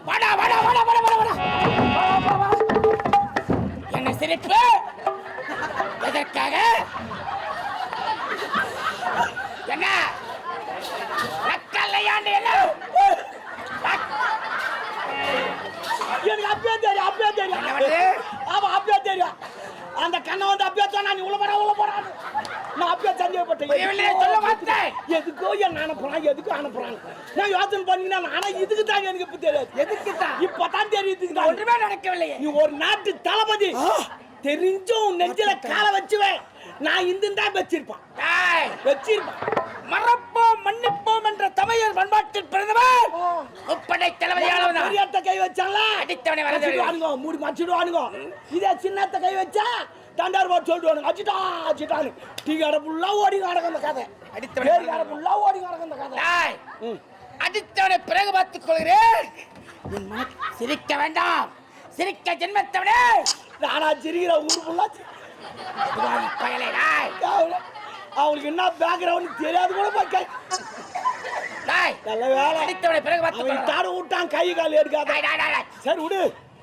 வாடா வாடா வாடா வாடா வாடா வாடா. என்ன சிரிப்பு? எதற்காக? என்ன? நக்கல்லையாண்டு என்ன? எனக்கு அப்பயே தெரியும் அப்பயே? தெரியும். ஆமா அப்பயே தெரியும். அந்த கண்ணை வந்து அப்பயே சொன்னா நீ உள்ள போடா உள்ள போடான்னு அப்பயே சந்தேகப்பட்டேன் சொல்ல மாட்டேன். எதுக்கோ? என்ன அனுப்புறான் எதுக்கும் அனுப்புறான் நான் யோசனை பண்ணீங்கன்னா ஆனா இதுக்கு தான் எனக்கு இப்ப தெரியாது. எதுக்கு தான் இதுக்கு தான் ஒன்றுமே நடக்கவில்லையே. நீ ஒரு நாட்டு தளபதி. தெரிஞ்சும் நெஞ்சில காலை வச்சுவேன். நான் இந்த தான் வச்சிருப்பான் வச்சிருப்பான். மறப்போம் மன்னிப்போம் என்ற தமிழர் பண்பாட்டில் பிறந்தவர் முப்படை பெரியத்த கை வச்சால அடித்தவனை வரது மூடி மச்சிடுவானுங்க இதே சின்னத்த கை வச்சா தண்டார் போட்டு சொல்லிடுவானுங்க. அச்சிட்டா அச்சிட்டான்னு டீ கடை ஃபுல்லா ஓடி நடக்கும் அந்த கதை. அடித்தவனை கடை ஃபுல்லா ஓடி நடக்கும் அந்த கதை. அடித்தவனை பிறகு பார்த்துக் கொள்கிறேன். சிரிக்க வேண்டாம். சிரிக்க ஜென்மத்தவனே. நானா சிரிக்கிற ஊர் ஃபுல்லா துரோகி பயலே டேய். அவங்களுக்கு என்ன பேக்ரவுண்ட் தெரியாது கூட போய் கை டேய், நல்ல வேலை. அடித்தவனை பிறகு கொள்கிறேன். தாடு விட்டான் கை கால் எடுக்காத. சரி விடு.